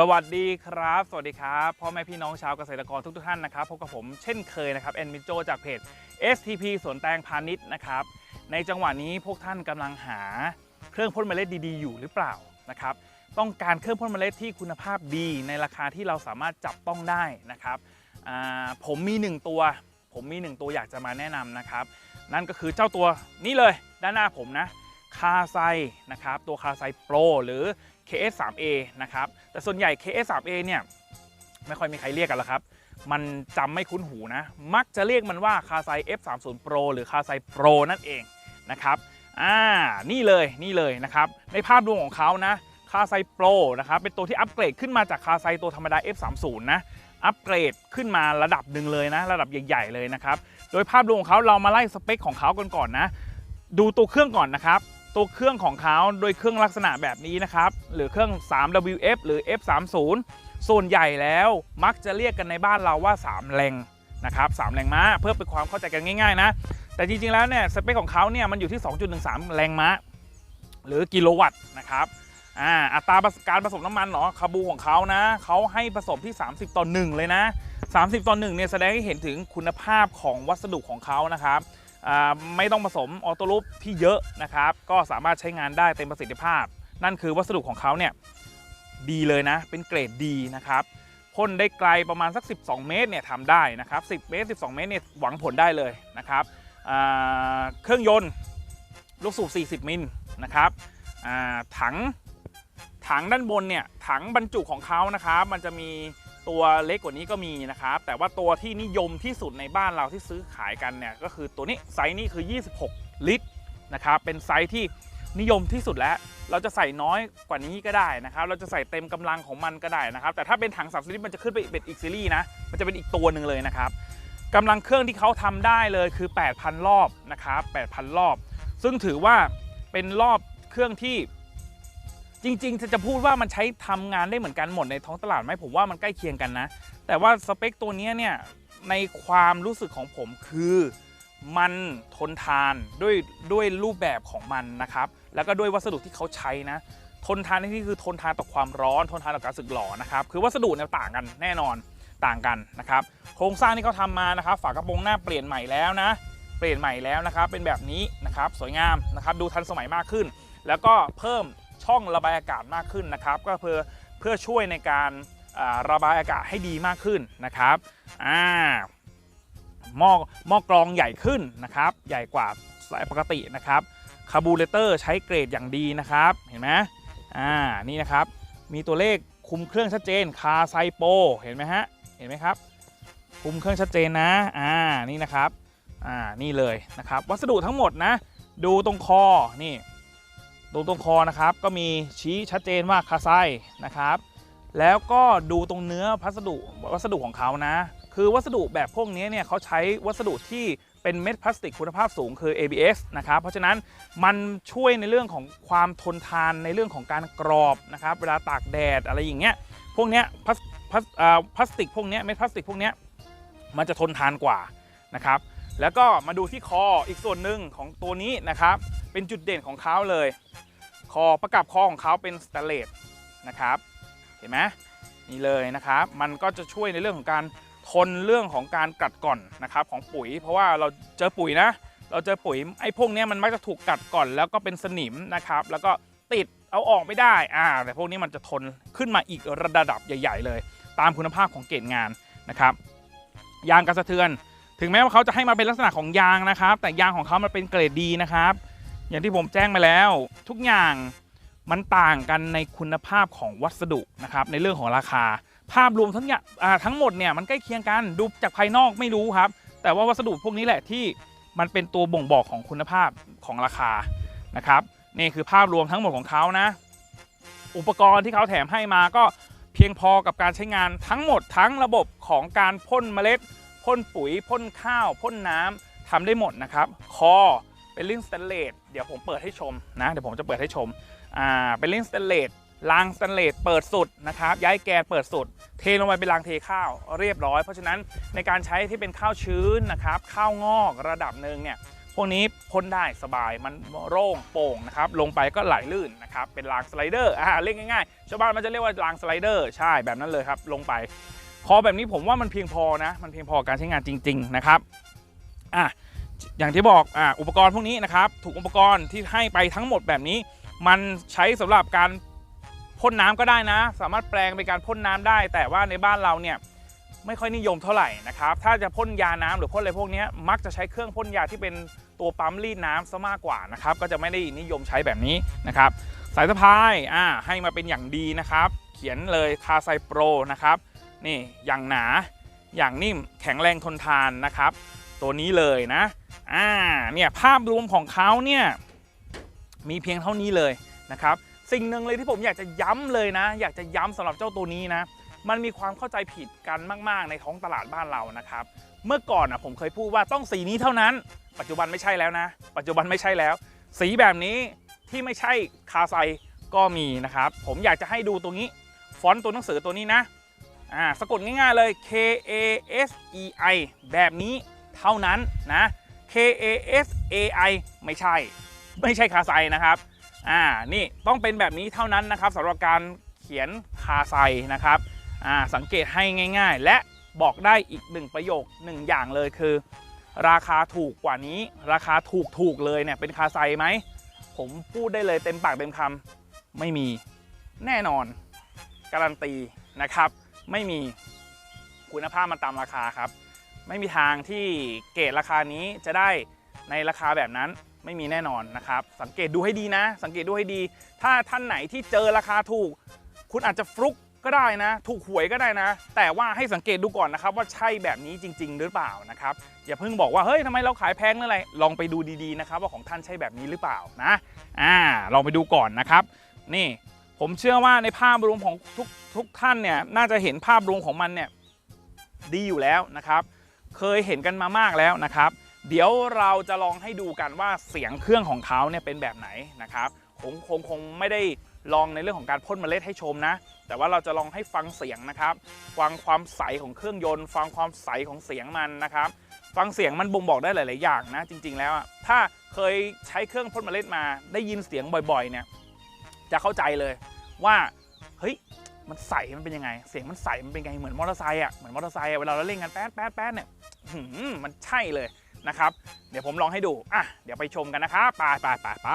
สวัสดีครับ สวัสดีครับพ่อแม่พี่น้องชาวเกษตรกรทุกๆท่านนะครับพบกับผมเช่นเคยนะครับแอนมิโจจากเพจ STP สวนแตงพาณิชย์นะครับ ในจังหวะนี้พวกท่านกำลังหาเครื่องพ่นเมล็ดดีๆ อยู่หรือเปล่านะครับ ต้องการเครื่องพ่นเมล็ดที่คุณภาพดีในราคาที่เราสามารถจับต้องได้นะครับผมมีหนึ่งตัว ผมมีหนึ่งตัวอยากจะมาแนะนำนะครับ นั่นก็คือเจ้าตัวนี้เลยด้านหน้าผมนะคาไซนะครับตัวคาไซโปรหรือ KS3A นะครับ แต่ส่วนใหญ่ KS3A เนี่ยไม่ค่อยมีใครเรียกกันแล้วครับ มันจำไม่คุ้นหูนะ มักจะเรียกมันว่าคาไซ F30 Pro หรือคาไซ Pro นั่นเองนะครับอ่านี่เลยนี่เลยนะครับ ในภาพรวมของเขานะคาไซ Pro นะครับเป็นตัวที่อัปเกรดขึ้นมาจากคาไซตัวธรรมดา F30 นะอัปเกรดขึ้นมาระดับหนึ่งเลยนะ ระดับใหญ่ ๆ เลยนะครับ โดยภาพรวมของเขาเรามาไล่สเปคของเขากันก่อนนะ ดูตัวเครื่องก่อนนะครับ ตัวเครื่องของเขาโดยเครื่องลักษณะแบบนี้นะครับ หรือเครื่อง 3WF หรือ F30 ส่วนใหญ่แล้วมักจะเรียกกันในบ้านเราว่า 3 แรงนะครับ3แรงม้าเพื่อเป็นความเข้าใจกันง่ายๆนะ แต่จริงๆแล้วเนี่ยสเปคของเขาเนี่ยมันอยู่ที่ 2.13 แรงม้า หรือกิโลวัตต์นะครับอ่าอัตราการผสมน้ำมันเนาะคาบูของเขานะเขาให้ผสมที่ 30 ต่อ 1 เลยนะ 30 ต่อ 1 เนี่ยแสดงให้เห็นถึงคุณภาพของวัสดุของเขานะครับ ไม่ต้องผสมออโต้ลูปที่เยอะนะครับ ก็สามารถใช้งานได้เต็มประสิทธิภาพ นั่นคือวัสดุของเขาเนี่ยดีเลยนะ เป็นเกรดดีนะครับพ่นได้ไกลประมาณสัก 12 เมตรเนี่ยทำได้นะครับ 10 เมตร 12 เมตรเนี่ยหวังผลได้เลยนะครับเครื่องยนต์ลูกสูบ 40 มิลนะครับถังถังด้านบนเนี่ยถังบรรจุของเขานะครับ มันจะมี ตัวเล็กกว่านี้ก็มีนะครับ แต่ว่าตัวที่นิยมที่สุดในบ้านเราที่ซื้อขายกันเนี่ยก็คือตัวนี้ไซส์นี้คือ 26 ลิตรนะครับเป็นไซส์ที่นิยมที่สุดแล้ว เราจะใส่น้อยกว่านี้ก็ได้นะครับ เราจะใส่เต็มกำลังของมันก็ได้นะครับ แต่ถ้าเป็นถัง30ลิตรมันจะขึ้นไปเป็นอีกซีรีส์นะ มันจะเป็นอีกตัวหนึ่งเลยนะครับกำลังเครื่องที่เขาทำได้เลยคือ 8,000 รอบนะครับ 8,000 รอบ ซึ่งถือว่าเป็นรอบเครื่องที่ จริงๆจะพูดว่ามันใช้ทำงานได้เหมือนกันหมดในท้องตลาดไหมผมว่ามันใกล้เคียงกันนะ แต่ว่าสเปคตัวนี้เนี่ยในความรู้สึกของผมคือมันทนทานด้วยด้วยรูปแบบของมันนะครับ แล้วก็ด้วยวัสดุที่เขาใช้นะ ทนทานในที่คือทนทานต่อความร้อน ทนทานต่อการสึกหรอนะครับ คือวัสดุเนี่ยต่างกันแน่นอนต่างกันนะครับ โครงสร้างที่เขาทำมานะครับ ฝากระโปรงหน้าเปลี่ยนใหม่แล้วนะ เปลี่ยนใหม่แล้วนะครับ เป็นแบบนี้นะครับ สวยงามนะครับ ดูทันสมัยมากขึ้น แล้วก็เพิ่ม ช่องระบายอากาศมากขึ้นนะครับ ก็เพื่อเพื่อช่วยในการระบายอากาศให้ดีมากขึ้นนะครับอ่าหม้อหม้อกรองใหญ่ขึ้นนะครับ ใหญ่กว่าสายปกตินะครับคาบูเรเตอร์ใช้เกรดอย่างดีนะครับ เห็นไหมอ่า นี่นะครับ มีตัวเลขคุมเครื่องชัดเจน คาไซโป เห็นไหมฮะ เห็นไหมครับ คุมเครื่องชัดเจนนะ อ่า นี่นะครับ อ่า นี่เลยนะครับ วัสดุทั้งหมดนะ ดูตรงคอ นี่ ตรงตรงคอนะครับก็มีชี้ชัดเจนว่าคาไซนะครับ แล้วก็ดูตรงเนื้อพัสดุวัสดุของเขานะ คือวัสดุแบบพวกนี้เนี่ยเขาใช้วัสดุที่เป็นเม็ดพลาสติกคุณภาพสูงคือ ABS นะครับ เพราะฉะนั้นมันช่วยในเรื่องของความทนทานในเรื่องของการกรอบนะครับ เวลาตากแดดอะไรอย่างเงี้ยพวกเนี้ยพลาสพลาสอ่าพลาสติกพวกเนี้ยเม็ดพลาสติกพวกเนี้ยมันจะทนทานกว่านะครับ แล้วก็มาดูที่คออีกส่วนหนึ่งของตัวนี้นะครับ เป็นจุดเด่นของเขาเลย คอประกับคอของเขาเป็นสแตนเลสนะครับ เห็นไหมนี่เลยนะครับ มันก็จะช่วยในเรื่องของการทนเรื่องของการกัดก่อนนะครับของปุ๋ย เพราะว่าเราเจอปุ๋ยนะ เราเจอปุ๋ยไอ้พวกนี้มันมักจะถูกกัดก่อนแล้วก็เป็นสนิมนะครับ แล้วก็ติดเอาออกไม่ได้อ่าแต่พวกนี้มันจะทนขึ้นมาอีกระดับใหญ่ ๆ เลย ตามคุณภาพของเกรดงานนะครับ ยางกันสะเทือน ถึงแม้ว่าเขาจะให้มาเป็นลักษณะของยางนะครับ แต่ยางของเขามันเป็นเกรดดีนะครับ อย่างที่ผมแจ้งไปแล้ว ทุกอย่างมันต่างกันในคุณภาพของวัสดุนะครับในเรื่องของราคา ภาพรวมทั้งทั้งหมดเนี่ยมันใกล้เคียงกันดูจากภายนอกไม่รู้ครับ แต่ว่าวัสดุพวกนี้แหละที่มันเป็นตัวบ่งบอกของคุณภาพของราคานะครับนี่คือภาพรวมทั้งหมดของเขานะ อุปกรณ์ที่เขาแถมให้มาก็เพียงพอกับการใช้งานทั้งหมดทั้งระบบของการพ่นเมล็ดพ่นปุ๋ยพ่นข้าวพ่นน้ำทำได้หมดนะครับ คอเป็นลิ้นสแตนเลส ดี๋ยวผมเปิดให้ชมนะเดี๋ยวผมจะเปิดให้ชมอ่าเป็นลิ้นสแตนเลสรางสแตนเลสเปิดสุดนะครับย้ายแกนเปิดสุด เทลงไปเป็นรางเทข้าวเรียบร้อย เพราะฉะนั้นในการใช้ที่เป็นข้าวชื้นนะครับข้าวงอกระดับหนึ่งเนี่ยพวกนี้พ่นได้สบายมันโล่งโป่งนะครับลงไปก็ไหลลื่นนะครับเป็นรางสไลเดอร์อ่าเรียกง่ายๆชาวบ้านมันจะเรียกว่ารางสไลเดอร์ใช่แบบนั้นเลยครับลงไป คอแบบนี้ผมว่ามันเพียงพอนะมันเพียงพอการใช้งานจริง ๆนะครับอะ อย่างที่บอกอะอุปกรณ์พวกนี้นะครับถูกอุปกรณ์ที่ให้ไปทั้งหมดแบบนี้ มันใช้สำหรับการพ่นน้ำก็ได้นะ สามารถแปลงเป็นการพ่นน้ำได้ แต่ว่าในบ้านเราเนี่ยไม่ค่อยนิยมเท่าไหร่นะครับ ถ้าจะพ่นยาน้ำหรือพ่นอะไรพวกนี้มักจะใช้เครื่องพ่นยาที่เป็นตัวปั๊มรีดน้ำซะมากกว่านะครับ ก็จะไม่ได้นิยมใช้แบบนี้นะครับ สายสะพายอ่าให้มาเป็นอย่างดีนะครับ เขียนเลยคาไซโปรนะครับ นี่อย่างหนาอย่างนิ่มแข็งแรงทนทานนะครับ ตัวนี้เลยนะ อ่า เนี่ยภาพรวมของเขาเนี่ยมีเพียงเท่านี้เลยนะครับ สิ่งหนึ่งเลยที่ผมอยากจะย้ำเลยนะ อยากจะย้ำสำหรับเจ้าตัวนี้นะ มันมีความเข้าใจผิดกันมาก ๆ ในท้องตลาดบ้านเรานะครับ เมื่อก่อนอะผมเคยพูดว่าต้องสีนี้เท่านั้น ปัจจุบันไม่ใช่แล้วนะ ปัจจุบันไม่ใช่แล้ว สีแบบนี้ที่ไม่ใช่คาไซก็มีนะครับ ผมอยากจะให้ดูตรงนี้ฟอนต์ตัวหนังสือตัวนี้นะ อ่า สะกดง่ายๆเลย K A S E I แบบนี้ เท่านั้นนะ K A S A I ไม่ใช่ ไม่ใช่คาไซนะครับอ่านี่ต้องเป็นแบบนี้เท่านั้นนะครับสำหรับการเขียนคาไซนะครับอ่าสังเกตให้ง่าย ๆ และบอกได้อีกหนึ่งประโยคหนึ่งอย่างเลยคือ ราคาถูกกว่านี้ ราคาถูกถูกๆเลยเนี่ยเป็นคาไซไหมผมพูดได้เลยเต็มปากเต็มคำไม่มีแน่นอน การันตีนะครับ ไม่มีคุณภาพมันตามราคาครับ ไม่มีทางที่เกรดราคานี้จะได้ในราคาแบบนั้นไม่มีแน่นอนนะครับ สังเกตดูให้ดีนะ สังเกตดูให้ดี ถ้าท่านไหนที่เจอราคาถูก คุณอาจจะฟลุกก็ได้นะ ถูกหวยก็ได้นะ แต่ว่าให้สังเกตดูก่อนนะครับ ว่าใช่แบบนี้จริง ๆ หรือเปล่านะครับ อย่าเพิ่งบอกว่าเฮ้ยทำไมเราขายแพงนั่นอะไร ลองไปดูดีๆนะครับ ว่าของท่านใช่แบบนี้หรือเปล่านะ อ่า ลองไปดูก่อนนะครับ นี่ผมเชื่อว่าในภาพรวมของทุกทุกท่านเนี่ยน่าจะเห็นภาพรวมของมันเนี่ยดีอยู่แล้วนะครับ เคยเห็นกันมามากแล้วนะครับ เดี๋ยวเราจะลองให้ดูกันว่าเสียงเครื่องของเขาเนี่ยเป็นแบบไหนนะครับคงคงคงไม่ได้ลองในเรื่องของการพ่นเมล็ดให้ชมนะ แต่ว่าเราจะลองให้ฟังเสียงนะครับ ฟังความใสของเครื่องยนต์ ฟังความใสของเสียงมันนะครับ ฟังเสียงมันบ่งบอกได้หลาย ๆ อย่างนะ จริง ๆ แล้วอะถ้าเคยใช้เครื่องพ่นเมล็ดมา ได้ยินเสียงบ่อย ๆ เนี่ย จะเข้าใจเลยว่า เฮ้ย มันใสมันเป็นยังไง เสียงมันใสมันเป็นไงเหมือนมอเตอร์ไซค์อะเหมือนมอเตอร์ไซค์อะเวลาเราเล่นกันแป๊ดแป๊ดแป๊ดเนี่ยมันใช่เลยนะครับ เดี๋ยวผมลองให้ดูอะเดี๋ยวไปชมกันนะครับไปไปไปไป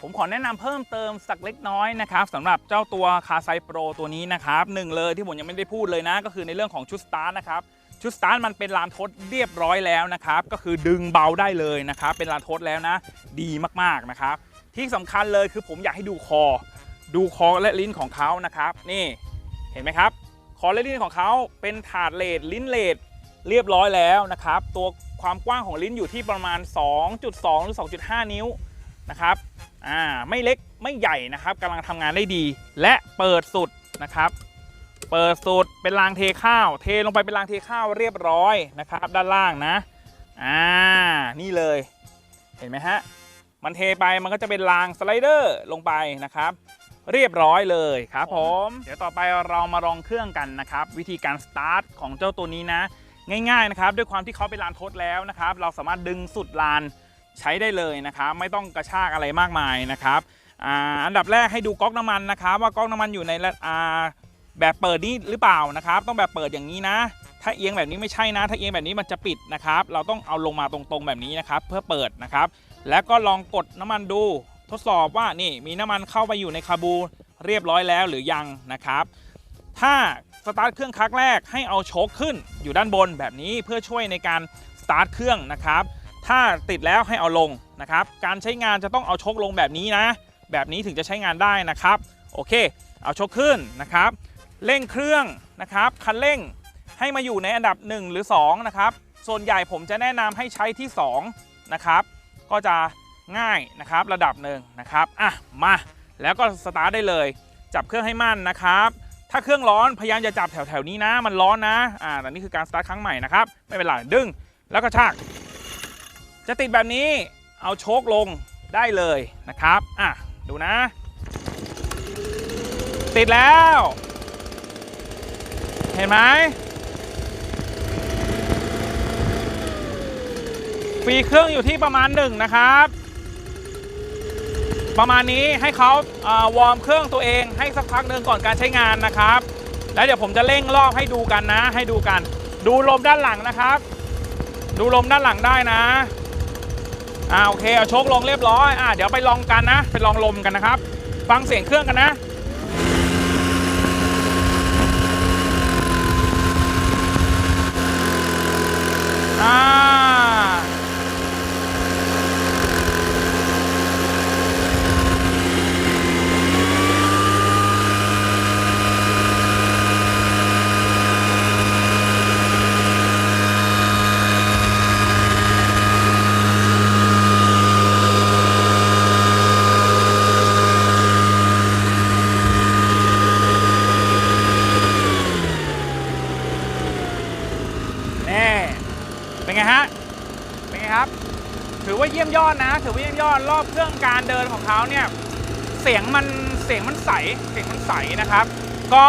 ผมขอแนะนำเพิ่มเติมสักเล็กน้อยนะครับสำหรับเจ้าตัวคาไซโปรตัวนี้นะครับหนึ่งเลยที่ผมยังไม่ได้พูดเลยนะ ก็คือในเรื่องของชุดสตาร์นะครับชุดสตาร์มันเป็นลานทดเรียบร้อยแล้วนะครับ ก็คือดึงเบาได้เลยนะครับ เป็นลานทดแล้วนะ ดีมากๆนะครับ ที่สำคัญเลยคือผมอยากให้ดูคอ ดูคอและลิ้นของเขานะครับ นี่เห็นไหมครับ คอและลิ้นของเขาเป็นถาดเลดลิ้นเลดเรียบร้อยแล้วนะครับ ตัวความกว้างของลิ้นอยู่ที่ประมาณ 2.2 หรือ 2.5 นิ้วนะครับอ่าไม่เล็กไม่ใหญ่นะครับกำลังทำงานได้ดี และเปิดสุดนะครับ เปิดสุดเป็นรางเทข้าว เทลงไปเป็นรางเทข้าวเรียบร้อยนะครับ ด้านล่างนะอ่านี่เลย เห็นไหมฮะมันเทไปมันก็จะเป็นรางสไลเดอร์ลงไปนะครับ เรียบร้อยเลยครับผม เดี๋ยวต่อไปเรามาลองเครื่องกันนะครับ วิธีการสตาร์ทของเจ้าตัวนี้นะ ง่ายๆนะครับ ด้วยความที่เขาเป็นลานทดแล้วนะครับ เราสามารถดึงสุดลานใช้ได้เลยนะครับ ไม่ต้องกระชากอะไรมากมายนะครับอ่าอันดับแรกให้ดูก๊อกน้ำมันนะครับ ว่าก๊อกน้ำมันอยู่ในระอ่าแบบเปิดนี้หรือเปล่านะครับ ต้องแบบเปิดอย่างนี้นะ ถ้าเอียงแบบนี้ไม่ใช่นะ ถ้าเอียงแบบนี้มันจะปิดนะครับ เราต้องเอาลงมาตรงๆแบบนี้นะครับ เพื่อเปิดนะครับ แล้วก็ลองกดน้ำมันดู ทดสอบว่านี่มีน้ำมันเข้าไปอยู่ในคาบูเรียบร้อยแล้วหรือยังนะครับ ถ้าสตาร์ทเครื่องครั้งแรกให้เอาโชคขึ้นอยู่ด้านบนแบบนี้เพื่อช่วยในการสตาร์ทเครื่องนะครับ ถ้าติดแล้วให้เอาลงนะครับ การใช้งานจะต้องเอาโชคลงแบบนี้นะ แบบนี้ถึงจะใช้งานได้นะครับ โอเค เอาโชคขึ้นนะครับ เร่งเครื่องนะครับ คันเร่งให้มาอยู่ในอันดับ 1 หรือ 2 นะครับ ส่วนใหญ่ผมจะแนะนำให้ใช้ที่ 2 นะครับ ก็จะ ง่ายนะครับ ระดับหนึ่งนะครับอะมาแล้วก็สตาร์ทได้เลย จับเครื่องให้มั่นนะครับ ถ้าเครื่องร้อนพยายามจะจับแถวๆนี้นะ มันร้อนนะอ่าแต่นี่คือการสตาร์ทครั้งใหม่นะครับไม่เป็นไรดึงแล้วก็ชากจะติดแบบนี้เอาโชคลงได้เลยนะครับอะดูนะ ติดแล้ว เห็นไหมฟีเครื่องอยู่ที่ประมาณหนึ่งนะครับ ประมาณนี้ให้เขาเอ่อวอร์มเครื่องตัวเองให้สักพักหนึ่งก่อนการใช้งานนะครับ แล้วเดี๋ยวผมจะเร่งรอบให้ดูกันนะ ให้ดูกัน ดูลมด้านหลังนะครับ ดูลมด้านหลังได้นะอ่าโอเคเอาโชคลงเรียบร้อยอ่าเดี๋ยวไปลองกันนะ ไปลองลมกันนะครับ ฟังเสียงเครื่องกันนะอ่า นี่ เป็นไงฮะ เป็นไงครับ ถือว่าเยี่ยมยอดนะ ถือว่าเยี่ยมยอดรอบเครื่องการเดินของเขาเนี่ยเสียงมันเสียงมันใสเสียงมันใสนะครับ ก็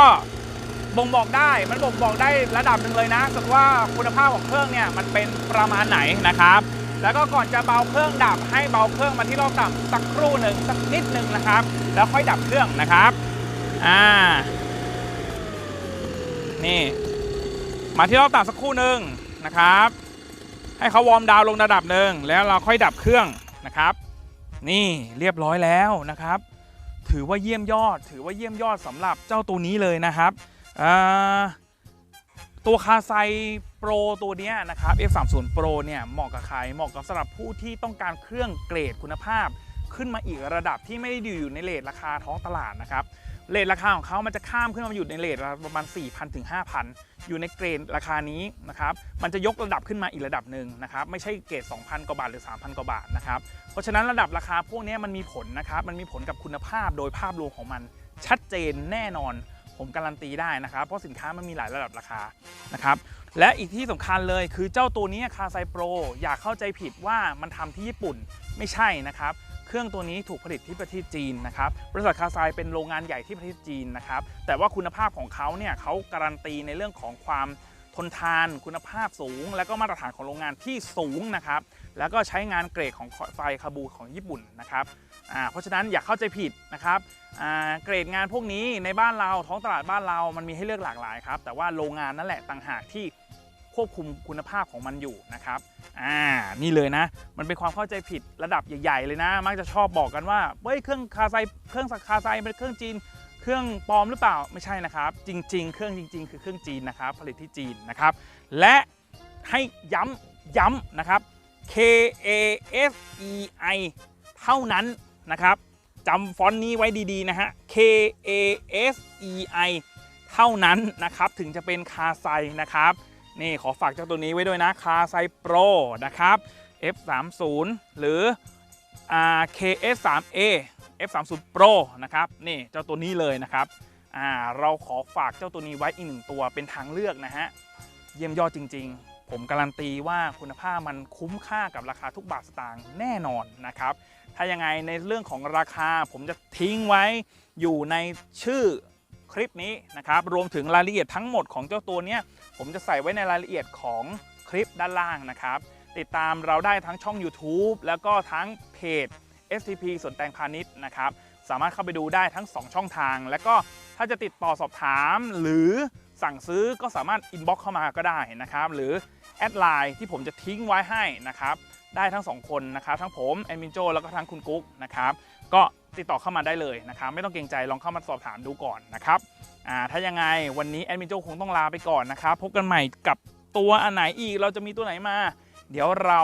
บ่งบอกได้มันบ่งบอกได้ระดับหนึ่งเลยนะสุดว่าคุณภาพของเครื่องเนี่ยมันเป็นประมาณไหนนะครับ แล้วก็ก่อนจะเบาเครื่องดับให้เบาเครื่องมาที่รอบต่ำสักครู่หนึ่งสักนิดหนึ่งนะครับ แล้วค่อยดับเครื่องนะครับอ่านี่ มาที่รอบต่ำสักครู่หนึ่งนะครับ ให้เขาวอร์มดาวน์ลงระดับหนึ่งแล้วเราค่อยดับเครื่องนะครับ นี่เรียบร้อยแล้วนะครับ ถือว่าเยี่ยมยอด ถือว่าเยี่ยมยอดสำหรับเจ้าตัวนี้เลยนะครับตัวคาไซโปรตัวเนี้ยนะครับ F30 Pro เนี่ยเหมาะกับใครเหมาะกับสำหรับผู้ที่ต้องการเครื่องเกรดคุณภาพ ขึ้นมาอีกระดับที่ไม่ได้อยู่ในเลทราคาท้องตลาดนะครับเลทราคาของเขามันจะข้ามขึ้นมาอยู่ในเลทประมาณ 4,000ถึง5,000 อยู่ในเกรดราคานี้นะครับ มันจะยกระดับขึ้นมาอีกระดับหนึ่งนะครับ ไม่ใช่เกรด 2,000 กว่าบาทหรือ 3,000 กว่าบาทนะครับ เพราะฉะนั้นระดับราคาพวกนี้มันมีผลนะครับ มันมีผลกับคุณภาพโดยภาพรวมของมัน ชัดเจนแน่นอน ผมการันตีได้นะครับ เพราะสินค้ามันมีหลายระดับราคานะครับ และอีกที่สำคัญเลยคือเจ้าตัวนี้คาไซโปรอย่าเข้าใจผิดว่ามันทำที่ญี่ปุ่นไม่ใช่นะครับ เครื่องตัวนี้ถูกผลิตที่ประเทศจีนนะครับบริษัทคาไซเป็นโรงงานใหญ่ที่ประเทศจีนนะครับแต่ว่าคุณภาพของเขาเนี่ยเขาการันตีในเรื่องของความทนทานคุณภาพสูง และก็มาตรฐานของโรงงานที่สูงนะครับแล้วก็ใช้งานเกรดของไฟคาบูของญี่ปุ่นนะครับเพราะฉะนั้นอย่าเข้าใจผิดนะครับเกรดงานพวกนี้ในบ้านเราท้องตลาดบ้านเรามันมีให้เลือกหลากหลายครับแต่ว่าโรงงานนั่นแหละต่างหากที่ ควบคุมคุณภาพของมันอยู่นะครับอ่านี่เลยนะ มันเป็นความเข้าใจผิดระดับใหญ่ๆ เลยนะ มักจะชอบบอกกันว่าเฮ้ยเครื่องคาไซเครื่องสักคาไซเป็นเครื่องจีน เครื่องปลอมหรือเปล่าไม่ใช่นะครับ จริง ๆ เครื่องจริง ๆ คือเครื่องจีนนะครับ ผลิตที่จีนนะครับ และให้ย้ำย้ำนะครับ K A S E I เท่านั้นนะครับจำฟอนต์นี้ไว้ดีๆนะฮะ K A S E I เท่านั้นนะครับ ถึงจะเป็นคาไซนะครับ นี่ขอฝากเจ้าตัวนี้ไว้ด้วยนะคาไซโปรนะครับ F30 หรือ KS3A F30 Pro นะครับนี่เจ้าตัวนี้เลยนะครับเราขอฝากเจ้าตัวนี้ไว้อีกหนึ่งตัวเป็นทางเลือกนะฮะเยี่ยมยอดจริง ๆ ผมการันตีว่าคุณภาพมันคุ้มค่ากับราคาทุกบาทสตางค์แน่นอนนะครับถ้ายังไงในเรื่องของราคาผมจะทิ้งไว้อยู่ในชื่อ คลิปนี้นะครับรวมถึงรายละเอียดทั้งหมดของเจ้าตัวเนี้ยผมจะใส่ไว้ในรายละเอียดของคลิปด้านล่างนะครับ ติดตามเราได้ทั้งช่อง YouTube แล้วก็ทั้งเพจ STP สวนแตงพาณิชย์นะครับสามารถเข้าไปดูได้ทั้ง 2 ช่องทาง แล้วก็ถ้าจะติดต่อสอบถามหรือสั่งซื้อก็สามารถอินบ็อกเข้ามาก็ได้นะครับ หรือแอดไลน์ที่ผมจะทิ้งไว้ให้นะครับ ได้ทั้ง 2 คนนะครับ ทั้งผมแอมินโจแล้วก็ทั้งคุณกุ๊กนะครับ ก็ติดต่อเข้ามาได้เลยนะครับไม่ต้องเกรงใจลองเข้ามาสอบถามดูก่อนนะครับอ่าถ้ายังไงวันนี้แอดมินโจคงต้องลาไปก่อนนะครับพบกันใหม่กับตัวอันไหนอีกเราจะมีตัวไหนมา เดี๋ยวเรา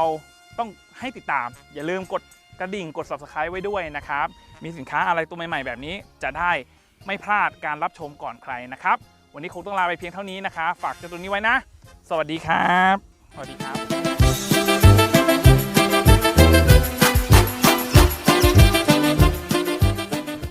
ต้องให้ติดตาม อย่าลืมกดกระดิ่งกด subscribe ไว้ด้วยนะครับ มีสินค้าอะไรตัวใหม่ ๆ แบบนี้จะได้ไม่พลาดการรับชมก่อนใครนะครับ วันนี้คงต้องลาไปเพียงเท่านี้นะครับฝากเจ้าตัวนี้ไว้นะ สวัสดีครับ สวัสดีครับ